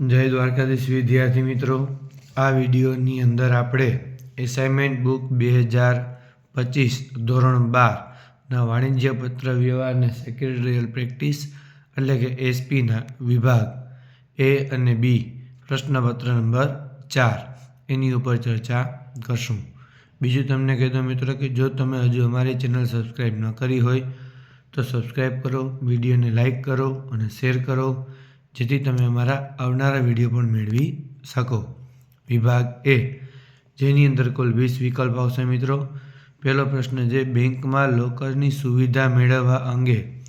જય દ્વારકાધીશ વિદ્યાર્થી મિત્રો. આ વિડીયોની અંદર આપણે એસાઇનમેન્ટ બુક બે હજાર પચીસ ધોરણ બારના વાણિજ્ય પત્ર વ્યવહાર અને સેક્રેટરીયલ પ્રેક્ટિસ એટલે કે એસપીના વિભાગ એ અને બી પ્રશ્નપત્ર નંબર ચાર એની ઉપર ચર્ચા કરશું. બીજું તમને કહી દઉં મિત્રો કે જો તમે હજુ અમારી ચેનલ સબસ્ક્રાઈબ ન કરી હોય તો સબસ્ક્રાઈબ કરો, વિડીયોને લાઈક કરો અને શેર કરો. જેથી તમે અમારા આવનારા વીડિયો પણ મેળવી શકો. વિભાગ એ. જેની અંદર કુલ વીસ વિકલ્પ આવશે મિત્રો. પહેલો પ્રશ્ન છે, બેંકમાં લોકરની સુવિધા મેળવવા અંગે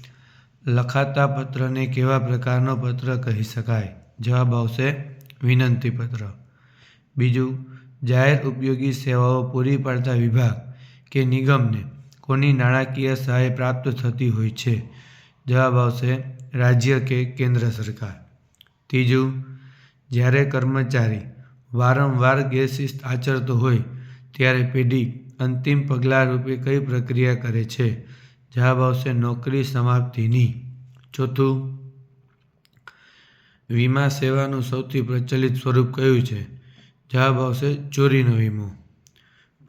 લખાતા પત્રને કેવા પ્રકારનો પત્ર કહી શકાય? જવાબ આવશે વિનંતી પત્ર બીજું, જાહેર ઉપયોગી સેવાઓ પૂરી પાડતા વિભાગ કે નિગમને કોની નાણાકીય સહાય પ્રાપ્ત થતી હોય છે? જવાબ આવશે રાજ્ય કે કેન્દ્ર સરકાર? ત્રીજું, જ્યારે કર્મચારી વારંવાર ગેરશિસ્ત આચરતો હોય, ત્યારે પેઢી અંતિમ પગલાં રૂપે કઈ પ્રક્રિયા કરે છે? જવાબ આવશે, નોકરી સમાપ્તિની. ચોથું, વીમા સેવાનું સૌથી પ્રચલિત સ્વરૂપ કયું છે? જવાબ આવશે, ચોરીનો વીમો.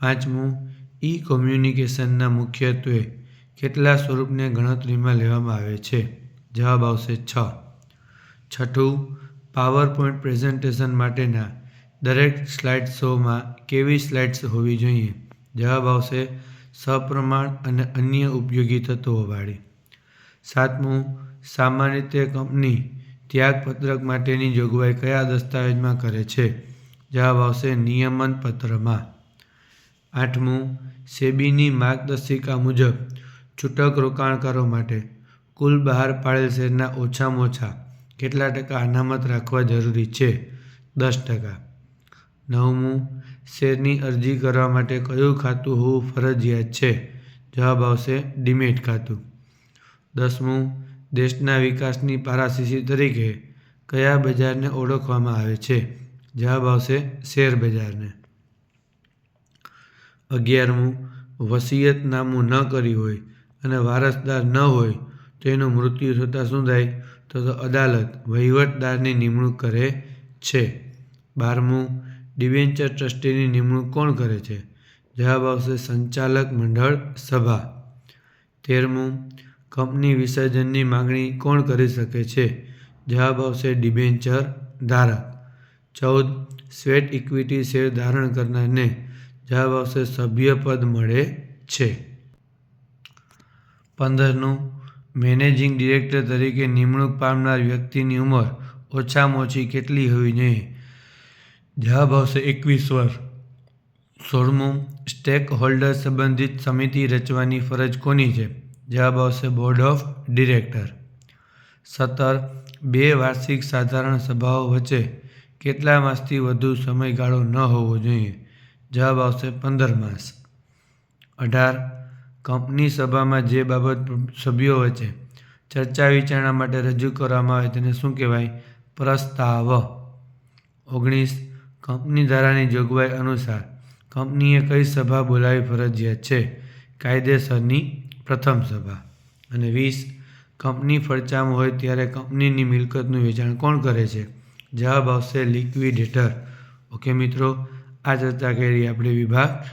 પાંચમું, ઈ કોમ્યુનિકેશનના મુખ્યત્વે કેટલા સ્વરૂપને ગણતરીમાં લેવામાં આવે છે? જવાબ આવશે છ. છઠ્ઠું પાવર પોઈન્ટ પ્રેઝન્ટેશન માટેના દરેક સ્લાઇડ શોમાં કેવી સ્લાઇડ્સ હોવી જોઈએ? જવાબ આવશે સપ્રમાણ અને અન્ય ઉપયોગી તત્વોવાળી સાતમું, સામાન્ય રીતે કંપની ત્યાગપત્રક માટેની જોગવાઈ કયા દસ્તાવેજમાં કરે છે? જવાબ આવશે નિયમન પત્રમાં. આઠમું, સેબીની માર્ગદર્શિકા મુજબ છૂટક રોકાણકારો માટે કુલ બહાર પાડેલ શેરના ઓછામાં ઓછા કેટલા ટકા અનામત રાખવા જરૂરી છે? દસ ટકા. નવમું, શેરની અરજી કરવા માટે કયું ખાતું હોવું ફરજિયાત છે? જવાબ આવશે ડીમેટ ખાતું. દસમું, દેશના વિકાસની પારાશીશી તરીકે કયા બજારને ઓળખવામાં આવે છે? જવાબ આવશે શેર બજારને. અગિયારમું વસિયતનામું ન કર્યું હોય અને વારસદાર ન હોય તો એનું મૃત્યુ થતાં શું થાય તો અદાલત વહીવટદારની નિમણૂક કરે છે. બારમું ડિવેન્ચર ટ્રસ્ટીની નિમણૂક કોણ કરે છે? જવાબ આવશે સંચાલક મંડળ સભા. તેરમું, કંપની વિસર્જનની માગણી કોણ કરી શકે છે? જવાબ આવશે ડિબેન્ચર ધારક. ચૌદ, સ્વેટ ઇક્વિટી શેર ધારણ કરનારને જવાબ આવશે સભ્યપદ મળે છે. પંદરનું મેનેજિંગ ડિરેક્ટર તરીકે નિમણૂક પામનાર વ્યક્તિની ઉંમર ઓછામાં ઓછી કેટલી હોવી જોઈએ? જવાબ આવશે એકવીસ વર્ષ સોળમું સ્ટેક હોલ્ડર સંબંધિત સમિતિ રચવાની ફરજ કોની છે? જવાબ આવશે બોર્ડ ઓફ ડિરેક્ટર. સત્તર, બે વાર્ષિક સાધારણ સભાઓ વચ્ચે કેટલા માસથી વધુ સમયગાળો ન હોવો જોઈએ? જવાબ આવશે પંદર માસ. અઢાર કંપની સભામાં જે બાબત સભ્યો વચ્ચે ચર્ચા વિચારણા માટે રજૂ કરવામાં આવે તેને શું કહેવાય? પ્રસ્તાવ. ઓગણીસ, કંપની ધારાની જોગવાઈ અનુસાર કંપનીએ કઈ સભા બોલાવી ફરજિયાત છે? કાયદેસરની પ્રથમ સભા. અને વીસ, કંપની ફરચામ હોય ત્યારે કંપનીની મિલકતનું વેચાણ કોણ કરે છે? જવાબ આવશે લિક્વિડેટર. ઓકે મિત્રો, આ ચર્ચા કરી આપણે વિભાગ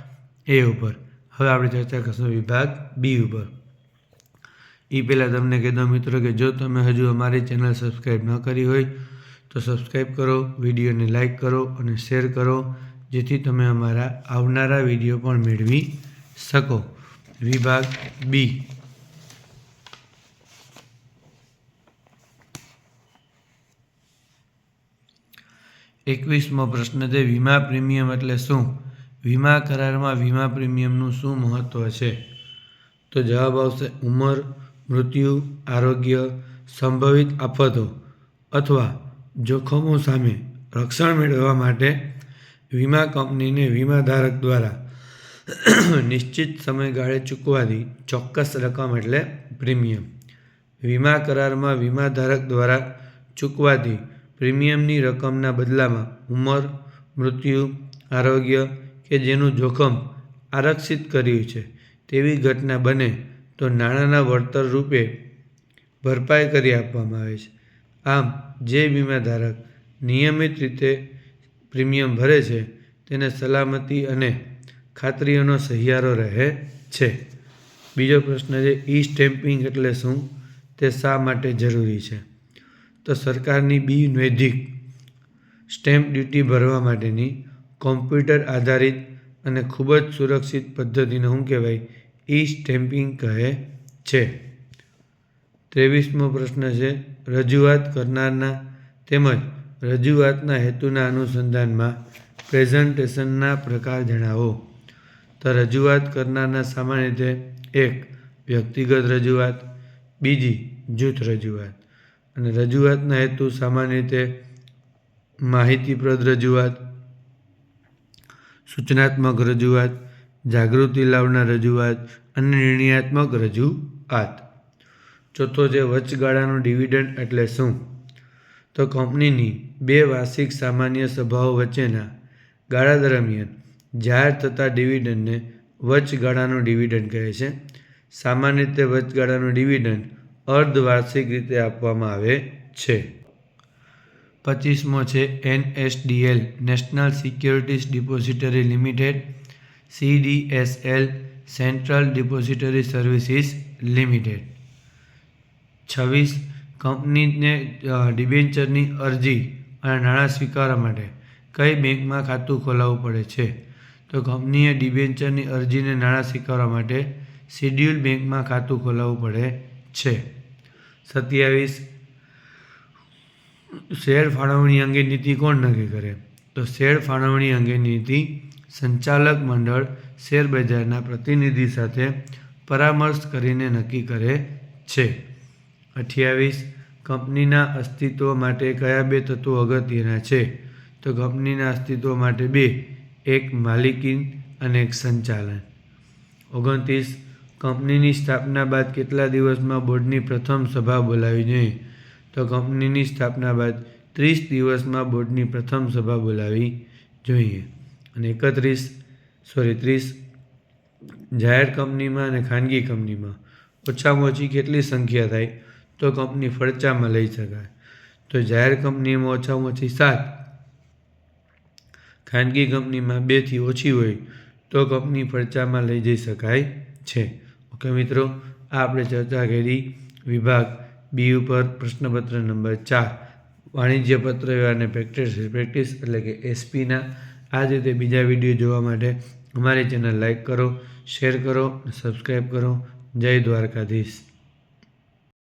એ ઉપર. હવે આપણે ચર્ચા કરશું વિભાગ બી ઉપર એ પહેલાં તમને કહેતા મિત્રો કે જો તમે હજુ અમારી ચેનલ સબસ્ક્રાઈબ ન કરી હોય, તો સબસ્ક્રાઈબ કરો, વિડીયોને લાઈક કરો અને શેર કરો, જેથી તમે અમારા આવનારા વીડિયો પણ મેળવી શકો. વિભાગ બી એકવીસમો પ્રશ્ન છે, વીમા પ્રીમિયમ એટલે શું? વીમા કરારમાં વીમા પ્રીમિયમનું શું મહત્ત્વ છે? તો જવાબ આવશે ઉંમર, મૃત્યુ, આરોગ્ય, સંભવિત આફતો અથવા જોખમો સામે રક્ષણ મેળવવા માટે વીમા કંપનીને વીમાધારક દ્વારા નિશ્ચિત સમયગાળે ચૂકવાતી ચોક્કસ રકમ એટલે પ્રીમિયમ. વીમા કરારમાં વીમાધારક દ્વારા ચૂકવાતી પ્રીમિયમની રકમના બદલામાં ઉંમર, મૃત્યુ, આરોગ્ય કે જેનું જોખમ આરક્ષિત કર્યું છે, તેવી ઘટના બને તો નાણાંના વળતર રૂપે ભરપાઈ કરી આપવામાં આવે છે. આમ, જે વીમાધારક નિયમિત રીતે પ્રીમિયમ ભરે છે, તેને સલામતી અને ખાતરીઓનો સહિયારો રહે છે. બીજો પ્રશ્ન છે ઈ સ્ટેમ્પિંગ એટલે શું? તે શા માટે જરૂરી છે? તો સરકારની બિનવૈધિક સ્ટેમ્પ ડ્યુટી ભરવા માટેની કોમ્પ્યુટર આધારિત અને ખૂબ જ સુરક્ષિત પદ્ધતિને શું કહેવાય? ઈ સ્ટેમ્પિંગ કહે છે. ત્રેવીસમો પ્રશ્ન છે, રજૂઆત કરનારના તેમજ રજૂઆતના હેતુના અનુસંધાનમાં પ્રેઝન્ટેશનના પ્રકાર જણાવો. તો રજૂઆત કરનારના સામાન્ય રીતે એક, વ્યક્તિગત રજૂઆત, બીજી, જૂથ રજૂઆત. અને રજૂઆતના હેતુ સામાન્ય રીતે માહિતીપ્રદ રજૂઆત સૂચનાત્મક રજૂઆત, જાગૃતિ લાવનાર રજૂઆત અને નિર્ણયાત્મક રજૂઆત. ચોથો છે વચગાળાનો ડિવિડન્ડ એટલે શું? તો કંપનીની બે વાર્ષિક સામાન્ય સભાઓ વચ્ચેના ગાળા દરમિયાન જાહેર થતા ડિવિડન્ડને વચગાળાનો ડિવિડન્ડ કહે છે. સામાન્ય રીતે વચગાળાનું ડિવિડન્ડ અર્ધવાર્ષિક રીતે આપવામાં આવે છે. પચીસમો છે NSDL, national securities depository limited, CDSL, central depository services limited. છવ્વીસ, કંપનીને ડિબેન્ચરની અરજી અને નાણાં સ્વીકારવા માટે કઈ બેંકમાં ખાતું ખોલાવવું પડે છે? તો કંપનીએ ડિબેન્ચરની અરજીને નાણાં સ્વીકારવા માટે શિડ્યુલ બેંકમાં ખાતું ખોલાવવું પડે છે. સત્યાવીસ શેર ફાળવણી અંગે નીતિ કોણ નક્કી કરે? તો શેર ફાળવણી અંગે નીતિ સંચાલક મંડળ શેર બજારના પ્રતિનિધિ સાથે પરામર્શ કરીને નક્કી કરે છે. અઠ્યાવીસ, કંપનીના અસ્તિત્વ માટે કયા બે તત્વો અગત્યના છે? તો કંપનીના અસ્તિત્વ માટે બે, એક માલિકી અને એક સંચાલન. ઓગણત્રીસ, કંપનીની સ્થાપના બાદ કેટલા દિવસમાં બોર્ડની પ્રથમ સભા બોલાવી જોઈએ? તો કંપનીની સ્થાપના બાદ ત્રીસ દિવસમાં બોર્ડની પ્રથમ સભા બોલાવી જોઈએ. અને એકત્રીસ સોરી ત્રીસ જાહેર કંપનીમાં અને ખાનગી કંપનીમાં ઓછામાં ઓછી કેટલી સંખ્યા થાય તો કંપની ફડચામાં લઈ શકાય. તો જાહેર કંપનીમાં ઓછામાં ઓછી સાત, ખાનગી કંપનીમાં બેથી ઓછી હોય તો કંપની ફડચામાં લઈ જઈ શકાય છે. ઓકે મિત્રો, આ આપણે ચર્ચા કરી વિભાગ બી ઉપર પ્રશ્નપત્ર નંબર ચાર, વાણિજ્ય પત્ર અને પ્રેક્ટિસ પ્રેક્ટિસ એટલે કે એસપીના આ જ રીતે બીજા વીડિયો જોવા માટે અમારી ચેનલ લાઈક કરો શેર કરો સબસ્ક્રાઈબ કરો. જય દ્વારકાધીશ.